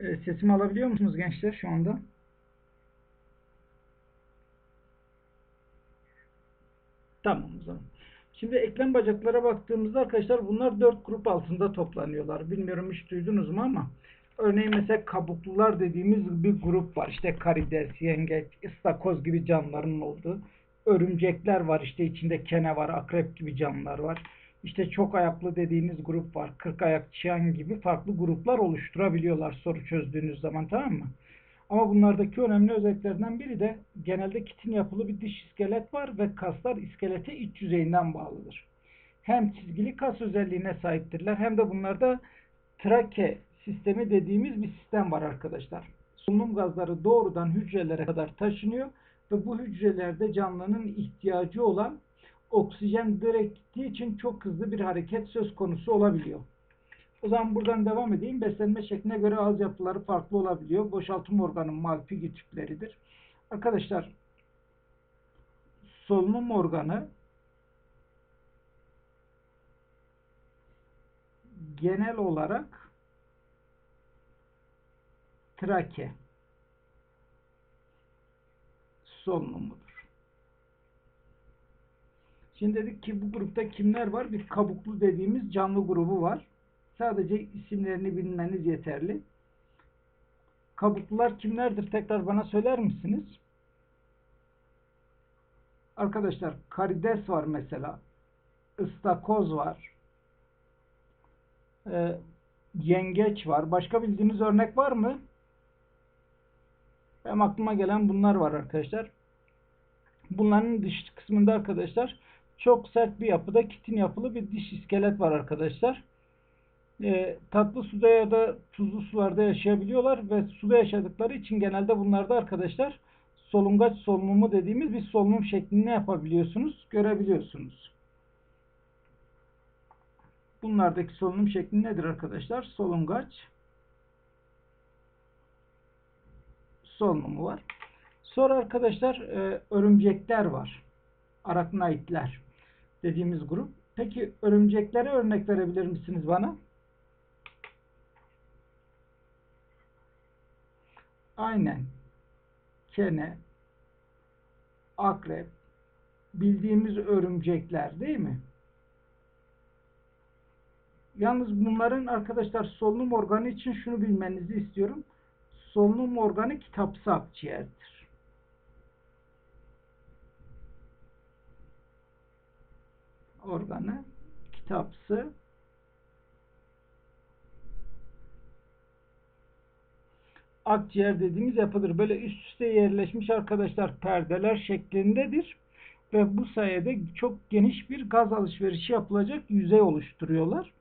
E, sesimi alabiliyor musunuz gençler şu anda? Tamam o zaman. Şimdi eklem bacaklara baktığımızda arkadaşlar bunlar dört grup altında toplanıyorlar. Bilmiyorum hiç duydunuz mu ama örneğin mesela kabuklular dediğimiz bir grup var. İşte karides, yengeç, ıstakoz gibi canlıların olduğu. Örümcekler var işte içinde kene var, akrep gibi canlılar var. İşte çok ayaklı dediğimiz grup var. Kırk ayak çiyan gibi farklı gruplar oluşturabiliyorlar soru çözdüğünüz zaman tamam mı? Ama bunlardaki önemli özelliklerden biri de genelde kitin yapılı bir dış iskelet var ve kaslar iskelete iç yüzeyinden bağlıdır. Hem çizgili kas özelliğine sahiptirler hem de bunlarda trake sistemi dediğimiz bir sistem var arkadaşlar. Solunum gazları doğrudan hücrelere kadar taşınıyor ve bu hücrelerde canlının ihtiyacı olan oksijen direkt gittiği için çok hızlı bir hareket söz konusu olabiliyor. O zaman buradan devam edeyim. Beslenme şekline göre ağız yapıları farklı olabiliyor. Boşaltım organı malpighi tüpleridir. Arkadaşlar solunum organı genel olarak trake solunumudur. Şimdi dedik ki bu grupta kimler var? Bir kabuklu dediğimiz canlı grubu var. Sadece isimlerini bilmeniz yeterli. Kabuklular kimlerdir? Tekrar bana söyler misiniz? Arkadaşlar karides var mesela. Istakoz var. Ee, yengeç var. Başka bildiğiniz örnek var mı? Benim aklıma gelen bunlar var arkadaşlar. Bunların dış kısmında arkadaşlar çok sert bir yapıda kitin yapılı bir diş iskelet var arkadaşlar e, tatlı suda ya da tuzlu sularda yaşayabiliyorlar ve suda yaşadıkları için genelde bunlarda arkadaşlar solungaç solunumu dediğimiz bir solunum şeklini yapabiliyorsunuz, görebiliyorsunuz. Bunlardaki solunum şekli nedir arkadaşlar? Solungaç solunumu var. Sonra arkadaşlar e, örümcekler var. Araknaitler dediğimiz grup. Peki örümceklere örnek verebilir misiniz bana? Aynen. Kene, akrep, bildiğimiz örümcekler değil mi? Yalnız bunların arkadaşlar solunum organı için şunu bilmenizi istiyorum. Solunum organı kitapsı akciğerdir. Organı kitapsı akciğer dediğimiz yapıdır. Böyle üst üste yerleşmiş arkadaşlar perdeler şeklindedir. Ve bu sayede çok geniş bir gaz alışverişi yapılacak yüzey oluşturuyorlar.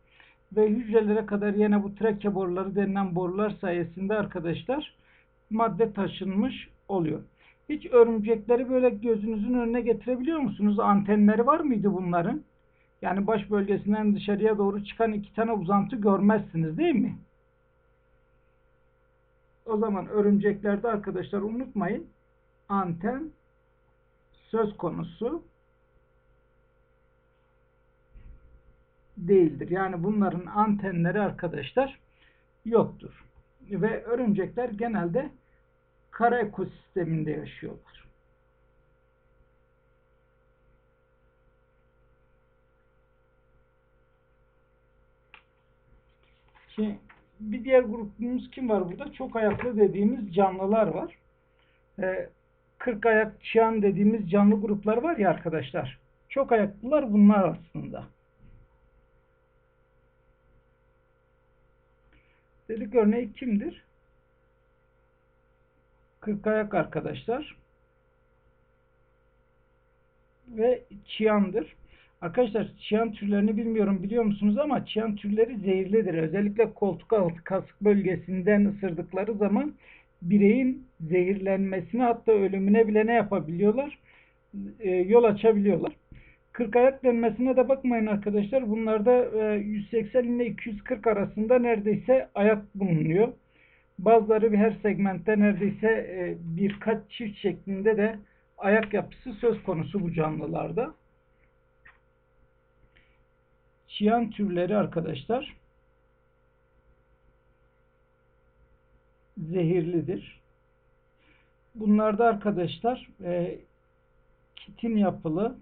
Ve hücrelere kadar yine bu trake boruları denilen borular sayesinde arkadaşlar madde taşınmış oluyor. Hiç örümcekleri böyle gözünüzün önüne getirebiliyor musunuz? Antenleri var mıydı bunların? Yani baş bölgesinden dışarıya doğru çıkan iki tane uzantı görmezsiniz değil mi? O zaman örümceklerde arkadaşlar unutmayın anten söz konusu değildir. Yani bunların antenleri arkadaşlar yoktur. Ve örümcekler genelde kara ekosisteminde yaşıyorlar. Şimdi bir diğer grubumuz kim var burada? Çok ayaklı dediğimiz canlılar var. Ee, 40 ayak çiyan dediğimiz canlı gruplar var ya arkadaşlar. Çok ayaklılar bunlar aslında. Dedik örneği kimdir? 40 ayak arkadaşlar. Ve çiyandır. Arkadaşlar çiyan türlerini bilmiyorum biliyor musunuz ama çiyan türleri zehirlidir. Özellikle koltuk altı kasık bölgesinden ısırdıkları zaman bireyin zehirlenmesine hatta ölümüne bile ne yapabiliyorlar? E, yol açabiliyorlar. 40 ayak denmesine de bakmayın arkadaşlar. Bunlarda e, 180 ile 240 arasında neredeyse ayak bulunuyor. Bazıları her segmentte neredeyse e, birkaç çift şeklinde de ayak yapısı söz konusu bu canlılarda. Çiyan türleri arkadaşlar zehirlidir. Bunlarda arkadaşlar e, kitin yapılı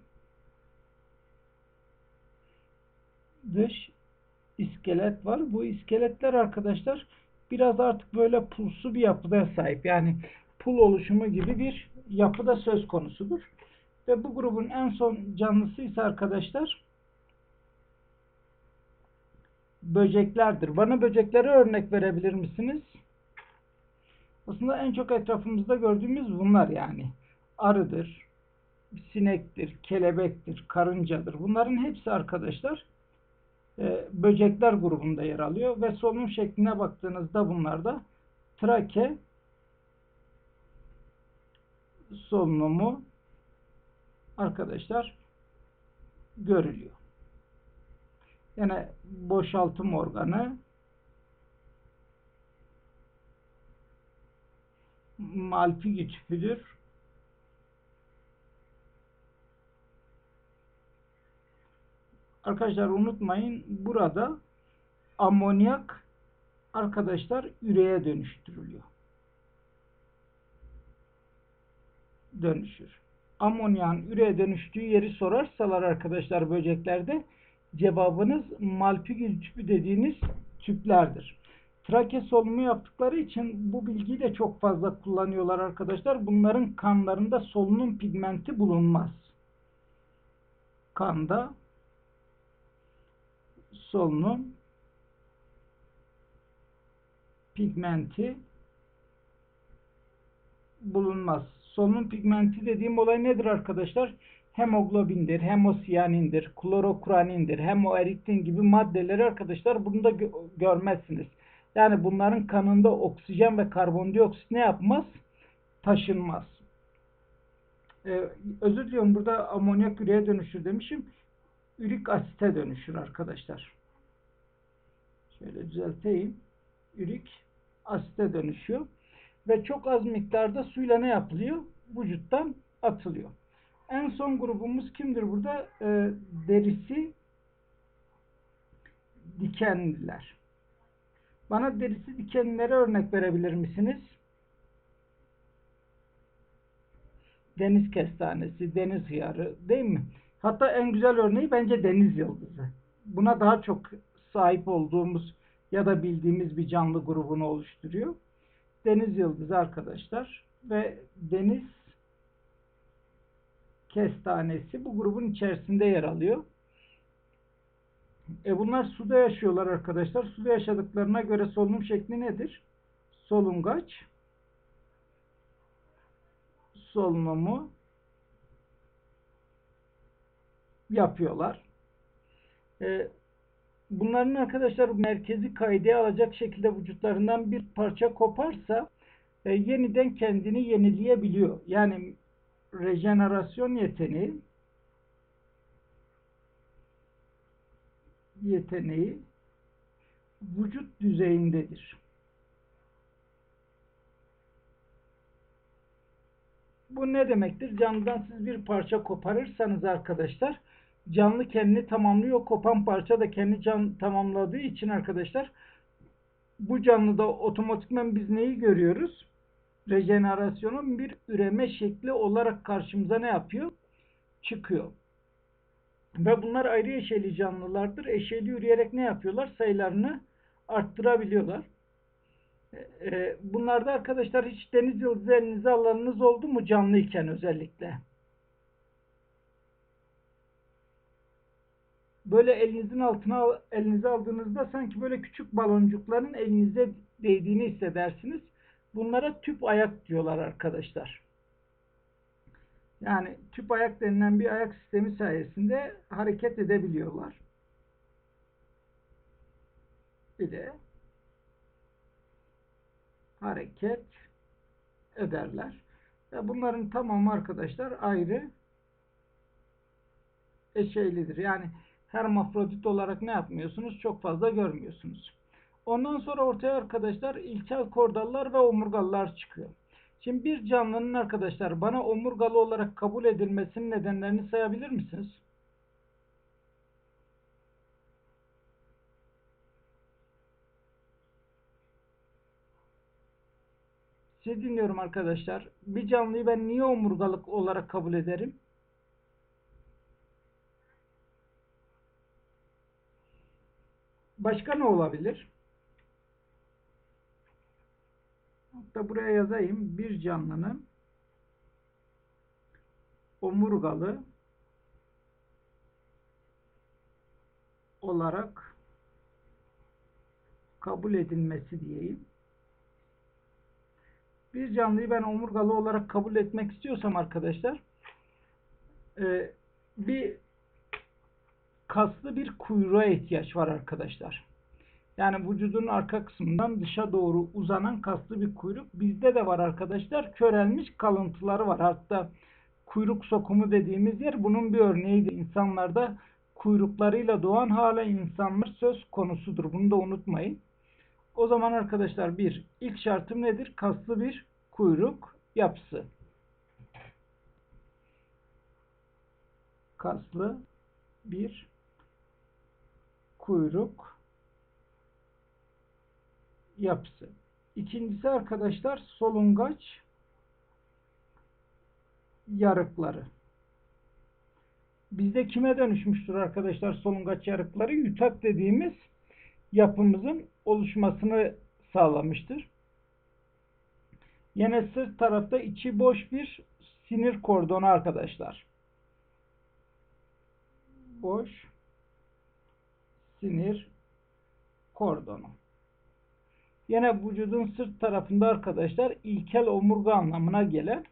dış iskelet var. Bu iskeletler arkadaşlar biraz artık böyle pulsu bir yapıda sahip. Yani pul oluşumu gibi bir yapıda söz konusudur. Ve bu grubun en son canlısı ise arkadaşlar böceklerdir. Bana böceklere örnek verebilir misiniz? Aslında en çok etrafımızda gördüğümüz bunlar yani. Arıdır, sinektir, kelebektir, karıncadır. Bunların hepsi arkadaşlar e, böcekler grubunda yer alıyor ve solunum şekline baktığınızda bunlarda trake solunumu arkadaşlar görülüyor. Yine boşaltım organı Malpighi tüpüdür. Arkadaşlar unutmayın burada amonyak arkadaşlar üreye dönüştürülüyor. Dönüşür. Amonyan üreye dönüştüğü yeri sorarsalar arkadaşlar böceklerde cevabınız Malpighi tüpü dediğiniz tüplerdir. Trake solunumu yaptıkları için bu bilgiyi de çok fazla kullanıyorlar arkadaşlar. Bunların kanlarında solunum pigmenti bulunmaz. Kanda solunum pigmenti bulunmaz. Solunum pigmenti dediğim olay nedir arkadaşlar? Hemoglobindir, hemosiyanindir, klorokuranindir, hemoeritin gibi maddeleri arkadaşlar bunu da gö görmezsiniz. Yani bunların kanında oksijen ve karbondioksit ne yapmaz? Taşınmaz. Ee, özür diliyorum burada amonyak üreye dönüşür demişim. Ürik asite dönüşür arkadaşlar. Şöyle düzelteyim. Ürik asite dönüşüyor. Ve çok az miktarda suyla ne yapılıyor? Vücuttan atılıyor. En son grubumuz kimdir burada? Ee, derisi dikenliler. Bana derisi dikenlere örnek verebilir misiniz? Deniz kestanesi, deniz hıyarı değil mi? Hatta en güzel örneği bence deniz yıldızı. Buna daha çok sahip olduğumuz ya da bildiğimiz bir canlı grubunu oluşturuyor. Deniz yıldızı arkadaşlar ve deniz kestanesi bu grubun içerisinde yer alıyor. E bunlar suda yaşıyorlar arkadaşlar. Suda yaşadıklarına göre solunum şekli nedir? Solungaç solunumu yapıyorlar. E, bunların arkadaşlar merkezi kaydeye alacak şekilde vücutlarından bir parça koparsa e, yeniden kendini yenileyebiliyor. Yani rejenerasyon yeteneği yeteneği vücut düzeyindedir. Bu ne demektir? Canlıdan siz bir parça koparırsanız arkadaşlar canlı kendini tamamlıyor. Kopan parça da kendi can tamamladığı için arkadaşlar bu canlıda otomatikman biz neyi görüyoruz? Rejenerasyonun bir üreme şekli olarak karşımıza ne yapıyor? Çıkıyor. Ve bunlar ayrı eşeli canlılardır. Eşeli yürüyerek ne yapıyorlar? Sayılarını arttırabiliyorlar. Ee, bunlarda arkadaşlar hiç deniz yıldızı elinize alanınız oldu mu canlıyken özellikle? Böyle elinizin altına elinize aldığınızda sanki böyle küçük baloncukların elinize değdiğini hissedersiniz. Bunlara tüp ayak diyorlar arkadaşlar. Yani tüp ayak denilen bir ayak sistemi sayesinde hareket edebiliyorlar. Bir de hareket ederler. Bunların tamamı arkadaşlar ayrı eşeylidir. Yani hermafrodit olarak ne yapmıyorsunuz? Çok fazla görmüyorsunuz. Ondan sonra ortaya arkadaşlar ilkel kordallar ve omurgalılar çıkıyor. Şimdi bir canlının arkadaşlar bana omurgalı olarak kabul edilmesinin nedenlerini sayabilir misiniz? Sizi dinliyorum arkadaşlar. Bir canlıyı ben niye omurgalık olarak kabul ederim? Başka ne olabilir? Hatta buraya yazayım. Bir canlının omurgalı olarak kabul edilmesi diyeyim. Bir canlıyı ben omurgalı olarak kabul etmek istiyorsam arkadaşlar e, bir kaslı bir kuyruğa ihtiyaç var arkadaşlar. Yani vücudun arka kısmından dışa doğru uzanan kaslı bir kuyruk. Bizde de var arkadaşlar. Körelmiş kalıntıları var. Hatta kuyruk sokumu dediğimiz yer bunun bir örneğiydi. İnsanlarda kuyruklarıyla doğan hala insanlar söz konusudur. Bunu da unutmayın. O zaman arkadaşlar bir, ilk şartım nedir? Kaslı bir kuyruk yapısı. Kaslı bir kuyruk yapısı. İkincisi arkadaşlar solungaç yarıkları. Bizde kime dönüşmüştür arkadaşlar solungaç yarıkları? Yutak dediğimiz yapımızın oluşmasını sağlamıştır. Yine sırt tarafta içi boş bir sinir kordonu arkadaşlar. Boş sinir kordonu. Yine vücudun sırt tarafında arkadaşlar ilkel omurga anlamına gelen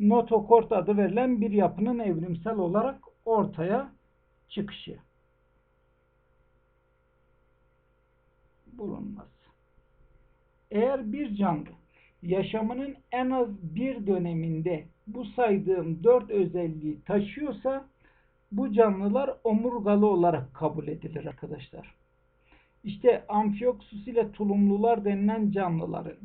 notokort adı verilen bir yapının evrimsel olarak ortaya çıkışı. Bulunması. Eğer bir canlı yaşamının en az bir döneminde bu saydığım dört özelliği taşıyorsa bu canlılar omurgalı olarak kabul edilir arkadaşlar. İşte amfiyoksus ile tulumlular denilen canlıların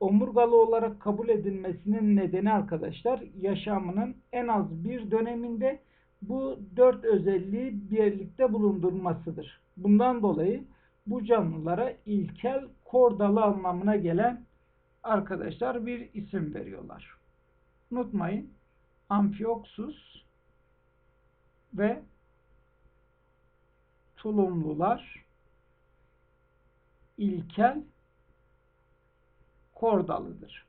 omurgalı olarak kabul edilmesinin nedeni arkadaşlar yaşamının en az bir döneminde bu dört özelliği birlikte bulundurmasıdır. Bundan dolayı bu canlılara ilkel kordalı anlamına gelen arkadaşlar bir isim veriyorlar. Unutmayın amfiyoksus ve tulumlular ilkel kordalıdır.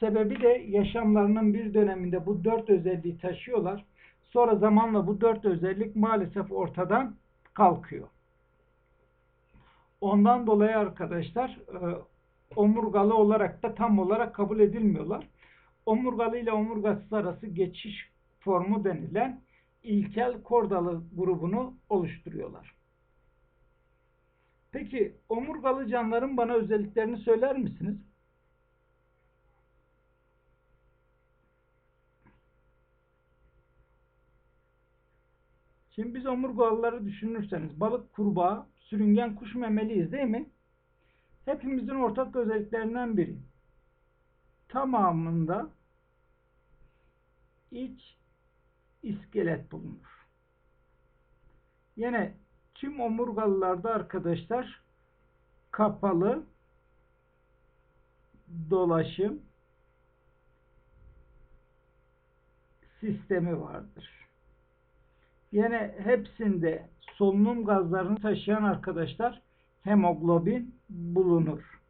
Sebebi de yaşamlarının bir döneminde bu dört özelliği taşıyorlar. Sonra zamanla bu dört özellik maalesef ortadan kalkıyor. Ondan dolayı arkadaşlar e, omurgalı olarak da tam olarak kabul edilmiyorlar. Omurgalı ile omurgasız arası geçiş formu denilen ilkel kordalı grubunu oluşturuyorlar. Peki omurgalı canlıların bana özelliklerini söyler misiniz? Şimdi biz omurgalıları düşünürseniz balık, kurbağa, sürüngen, kuş memeliyiz değil mi? Hepimizin ortak özelliklerinden biri. Tamamında iç iskelet bulunur. Yine tüm omurgalılarda arkadaşlar kapalı dolaşım sistemi vardır. Yine hepsinde solunum gazlarını taşıyan arkadaşlar hemoglobin bulunur.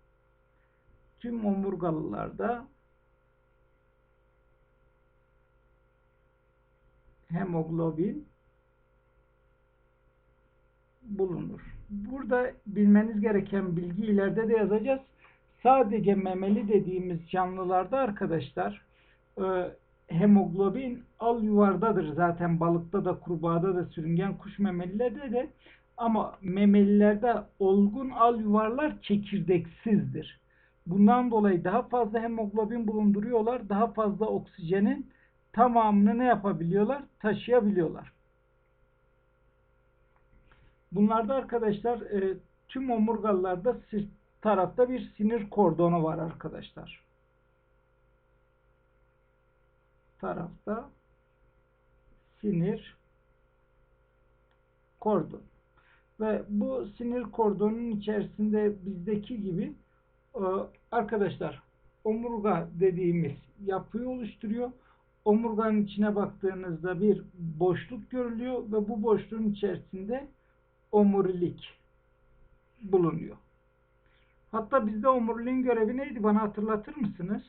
Tüm omurgalılarda hemoglobin bulunur. Burada bilmeniz gereken bilgi ileride de yazacağız. Sadece memeli dediğimiz canlılarda arkadaşlar e, hemoglobin al yuvardadır zaten balıkta da kurbağada da sürüngen kuş memelilerde de ama memelilerde olgun al yuvarlar çekirdeksizdir. Bundan dolayı daha fazla hemoglobin bulunduruyorlar. Daha fazla oksijenin tamamını ne yapabiliyorlar? Taşıyabiliyorlar. Bunlarda arkadaşlar e, tüm omurgalılarda tarafta bir sinir kordonu var arkadaşlar. Tarafta sinir kordon. Ve bu sinir kordonun içerisinde bizdeki gibi e, arkadaşlar omurga dediğimiz yapıyı oluşturuyor. Omurganın içine baktığınızda bir boşluk görülüyor ve bu boşluğun içerisinde omurilik bulunuyor. Hatta bizde omuriliğin görevi neydi? Bana hatırlatır mısınız?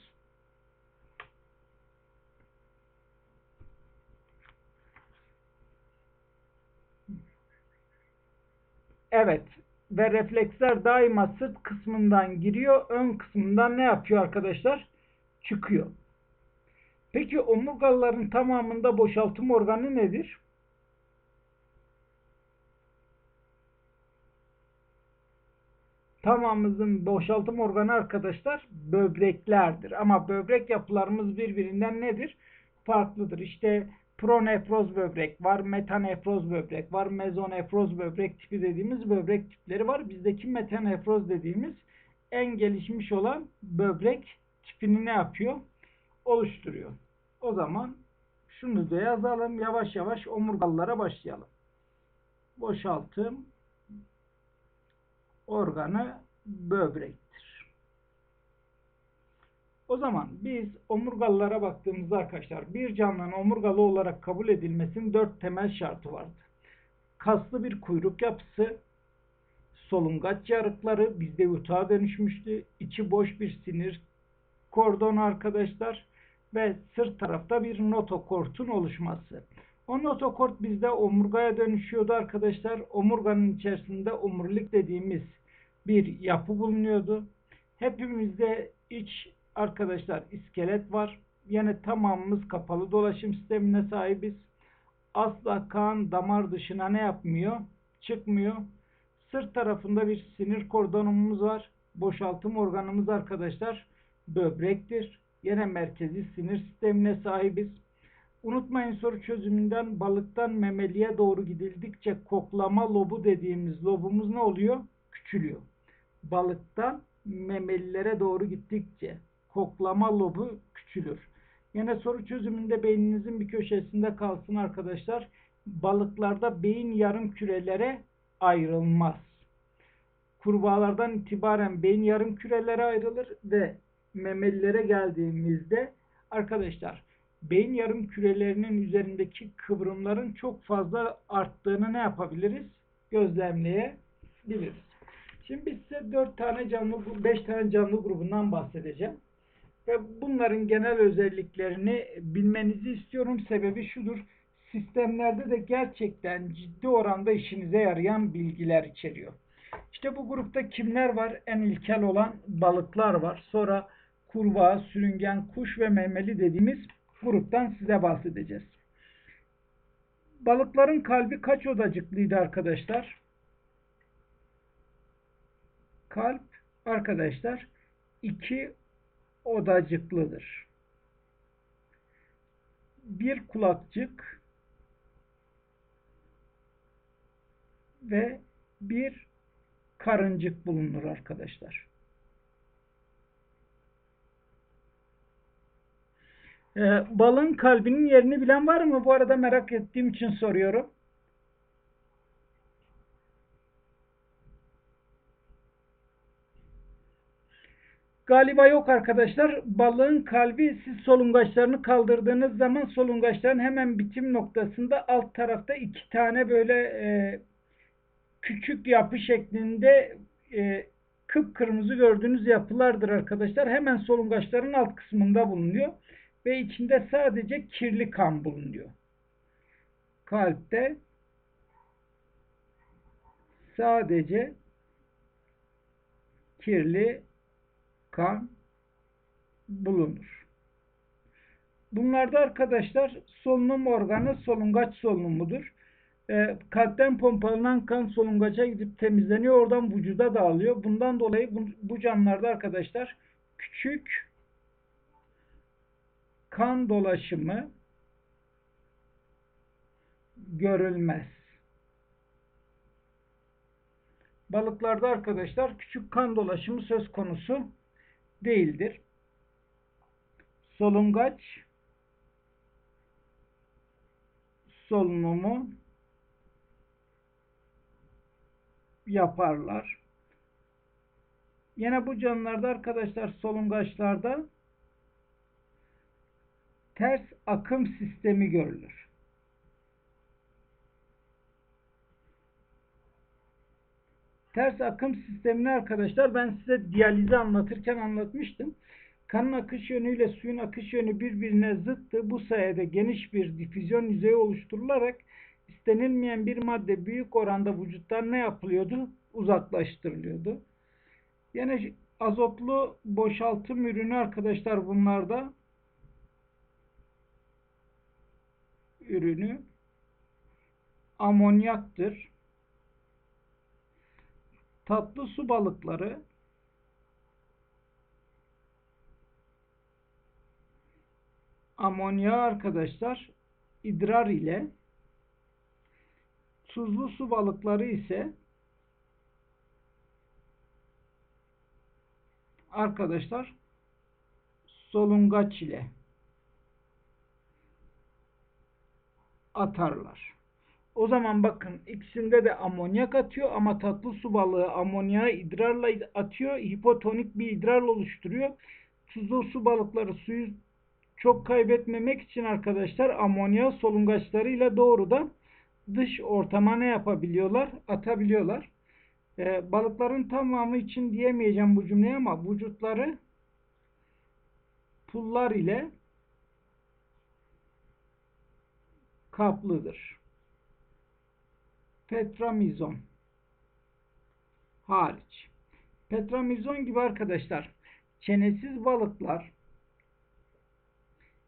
Evet. Ve refleksler daima sırt kısmından giriyor. Ön kısmından ne yapıyor arkadaşlar? Çıkıyor. Peki omurgalıların tamamında boşaltım organı nedir? Tamamımızın boşaltım organı arkadaşlar böbreklerdir. Ama böbrek yapılarımız birbirinden nedir? Farklıdır. İşte pronefroz böbrek var, metanefroz böbrek var, mezonefroz böbrek tipi dediğimiz böbrek tipleri var. Bizdeki metanefroz dediğimiz en gelişmiş olan böbrek tipini ne yapıyor? Oluşturuyor. O zaman şunu da yazalım. Yavaş yavaş omurgalılara başlayalım. Boşaltım organı böbrektir. O zaman biz omurgalılara baktığımızda arkadaşlar bir canlının omurgalı olarak kabul edilmesinin dört temel şartı vardı. Kaslı bir kuyruk yapısı, solungaç yarıkları bizde yutağa dönüşmüştü. içi boş bir sinir kordonu arkadaşlar ve sırt tarafta bir notokortun oluşması. O notokort bizde omurgaya dönüşüyordu arkadaşlar. Omurganın içerisinde omurilik dediğimiz bir yapı bulunuyordu. Hepimizde iç arkadaşlar iskelet var. Yine tamamımız kapalı dolaşım sistemine sahibiz. Asla kan damar dışına ne yapmıyor? Çıkmıyor. Sırt tarafında bir sinir kordonumuz var. Boşaltım organımız arkadaşlar böbrektir. Yine merkezi sinir sistemine sahibiz. Unutmayın soru çözümünden balıktan memeliye doğru gidildikçe koklama lobu dediğimiz lobumuz ne oluyor? Küçülüyor. Balıktan memelilere doğru gittikçe koklama lobu küçülür. Yine soru çözümünde beyninizin bir köşesinde kalsın arkadaşlar. Balıklarda beyin yarım kürelere ayrılmaz. Kurbağalardan itibaren beyin yarım kürelere ayrılır ve memelilere geldiğimizde arkadaşlar beyin yarım kürelerinin üzerindeki kıvrımların çok fazla arttığını ne yapabiliriz? Gözlemleyebiliriz. Şimdi biz size 4 tane canlı, 5 tane canlı grubundan bahsedeceğim. Ve bunların genel özelliklerini bilmenizi istiyorum. Sebebi şudur. Sistemlerde de gerçekten ciddi oranda işinize yarayan bilgiler içeriyor. İşte bu grupta kimler var? En ilkel olan balıklar var. Sonra kurbağa, sürüngen, kuş ve memeli dediğimiz gruptan size bahsedeceğiz. Balıkların kalbi kaç odacıklıydı arkadaşlar? Kalp arkadaşlar iki odacıklıdır. Bir kulakçık ve bir karıncık bulunur arkadaşlar. Ee, balın kalbinin yerini bilen var mı? Bu arada merak ettiğim için soruyorum. Galiba yok arkadaşlar. Balığın kalbi siz solungaçlarını kaldırdığınız zaman solungaçların hemen bitim noktasında alt tarafta iki tane böyle e, küçük yapı şeklinde e, kıpkırmızı gördüğünüz yapılardır arkadaşlar. Hemen solungaçların alt kısmında bulunuyor. Ve içinde sadece kirli kan bulunuyor. Kalpte sadece kirli kan bulunur. Bunlarda arkadaşlar solunum organı solungaç solunumudur. E, kalpten pompalanan kan solungaça gidip temizleniyor. Oradan vücuda dağılıyor. Bundan dolayı bu, bu canlılarda arkadaşlar küçük kan dolaşımı görülmez. Balıklarda arkadaşlar küçük kan dolaşımı söz konusu değildir. Solungaç solunumu yaparlar. Yine bu canlılarda arkadaşlar solungaçlarda ters akım sistemi görülür. Ters akım sistemini arkadaşlar ben size diyalizi anlatırken anlatmıştım. Kanın akış yönüyle suyun akış yönü birbirine zıttı. Bu sayede geniş bir difüzyon yüzeyi oluşturularak istenilmeyen bir madde büyük oranda vücuttan ne yapılıyordu? Uzaklaştırılıyordu. Yine azotlu boşaltım ürünü arkadaşlar bunlarda ürünü amonyaktır. Tatlı su balıkları amonya arkadaşlar idrar ile tuzlu su balıkları ise arkadaşlar solungaç ile atarlar. O zaman bakın ikisinde de amonyak atıyor ama tatlı su balığı amonyağı idrarla atıyor. Hipotonik bir idrar oluşturuyor. Tuzlu su balıkları suyu çok kaybetmemek için arkadaşlar amonyağı solungaçlarıyla doğrudan dış ortama ne yapabiliyorlar? Atabiliyorlar. Ee, balıkların tamamı için diyemeyeceğim bu cümleyi ama vücutları pullar ile kaplıdır. Petramizon hariç. Petramizon gibi arkadaşlar çenesiz balıklar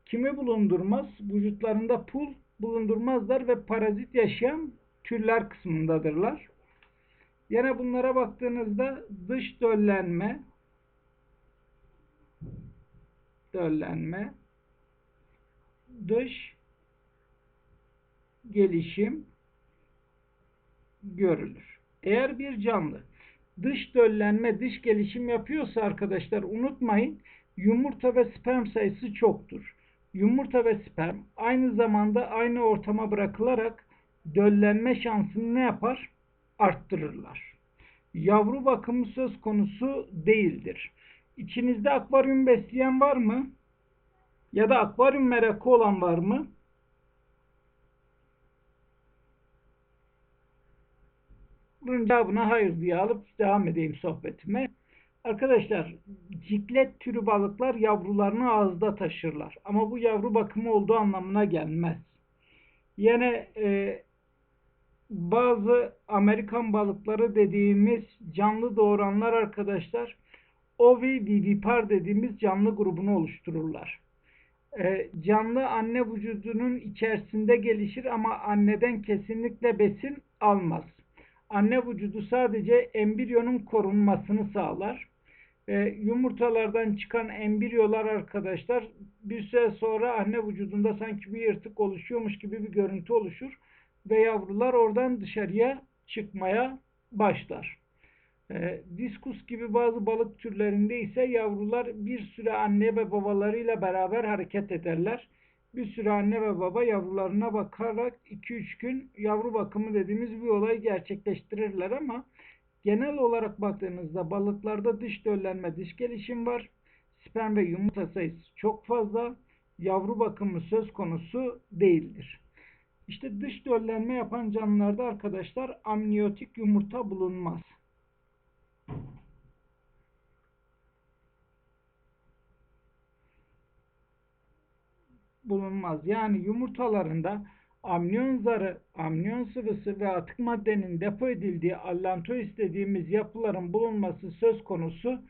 kimi bulundurmaz? Vücutlarında pul bulundurmazlar ve parazit yaşayan türler kısmındadırlar. Yine bunlara baktığınızda dış döllenme döllenme dış gelişim görülür. Eğer bir canlı dış döllenme, dış gelişim yapıyorsa arkadaşlar unutmayın yumurta ve sperm sayısı çoktur. Yumurta ve sperm aynı zamanda aynı ortama bırakılarak döllenme şansını ne yapar? Arttırırlar. Yavru bakımı söz konusu değildir. İçinizde akvaryum besleyen var mı? Ya da akvaryum merakı olan var mı? Bunun cevabına hayır diye alıp devam edeyim sohbetime. Arkadaşlar ciklet türü balıklar yavrularını ağızda taşırlar. Ama bu yavru bakımı olduğu anlamına gelmez. Yine e, bazı Amerikan balıkları dediğimiz canlı doğuranlar arkadaşlar ovivivipar dediğimiz canlı grubunu oluştururlar. E, canlı anne vücudunun içerisinde gelişir ama anneden kesinlikle besin almaz. Anne vücudu sadece embriyonun korunmasını sağlar. E, yumurtalardan çıkan embriyolar arkadaşlar bir süre sonra anne vücudunda sanki bir yırtık oluşuyormuş gibi bir görüntü oluşur ve yavrular oradan dışarıya çıkmaya başlar. E, diskus gibi bazı balık türlerinde ise yavrular bir süre anne ve babalarıyla beraber hareket ederler. Bir süre anne ve baba yavrularına bakarak 2-3 gün yavru bakımı dediğimiz bir olay gerçekleştirirler ama genel olarak baktığınızda balıklarda dış döllenme, dış gelişim var. Sperm ve yumurta sayısı çok fazla. Yavru bakımı söz konusu değildir. İşte dış döllenme yapan canlılarda arkadaşlar amniyotik yumurta bulunmaz. Bulunmaz. Yani yumurtalarında amniyon zarı, amniyon sıvısı ve atık maddenin depo edildiği allantois dediğimiz yapıların bulunması söz konusu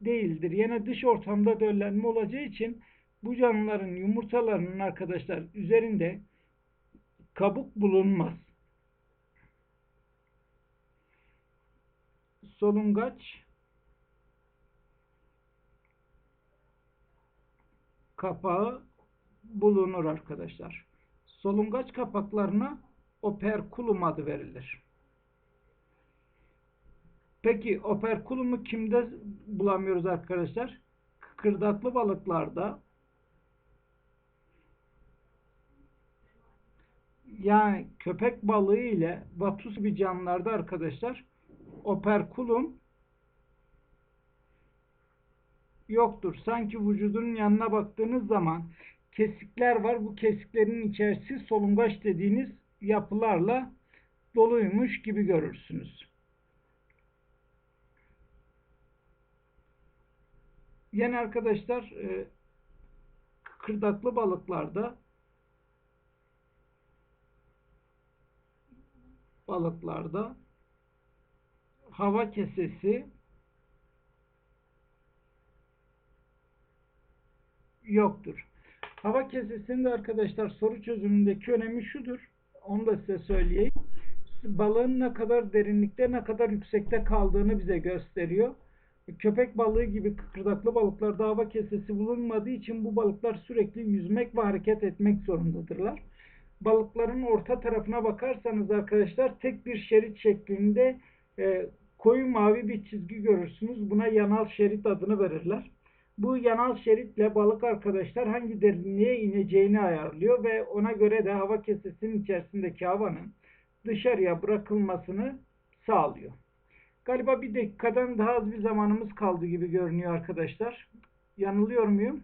değildir. Yine dış ortamda döllenme olacağı için bu canlıların yumurtalarının arkadaşlar üzerinde kabuk bulunmaz. Solungaç kapağı bulunur arkadaşlar. Solungaç kapaklarına operkulum adı verilir. Peki operkulumu kimde bulamıyoruz arkadaşlar? Kıkırdaklı balıklarda yani köpek balığı ile vatus gibi canlılarda arkadaşlar operkulum yoktur. Sanki vücudunun yanına baktığınız zaman kesikler var. Bu kesiklerin içerisi solungaç dediğiniz yapılarla doluymuş gibi görürsünüz. Yine arkadaşlar e, kıkırdaklı balıklarda balıklarda hava kesesi yoktur. Hava kesesinin de arkadaşlar soru çözümündeki önemi şudur. Onu da size söyleyeyim. Balığın ne kadar derinlikte ne kadar yüksekte kaldığını bize gösteriyor. Köpek balığı gibi kıkırdaklı balıklarda hava kesesi bulunmadığı için bu balıklar sürekli yüzmek ve hareket etmek zorundadırlar. Balıkların orta tarafına bakarsanız arkadaşlar tek bir şerit şeklinde e, koyu mavi bir çizgi görürsünüz. Buna yanal şerit adını verirler. Bu yanal şeritle balık arkadaşlar hangi derinliğe ineceğini ayarlıyor ve ona göre de hava kesesinin içerisindeki havanın dışarıya bırakılmasını sağlıyor. Galiba bir dakikadan daha az bir zamanımız kaldı gibi görünüyor arkadaşlar. Yanılıyor muyum?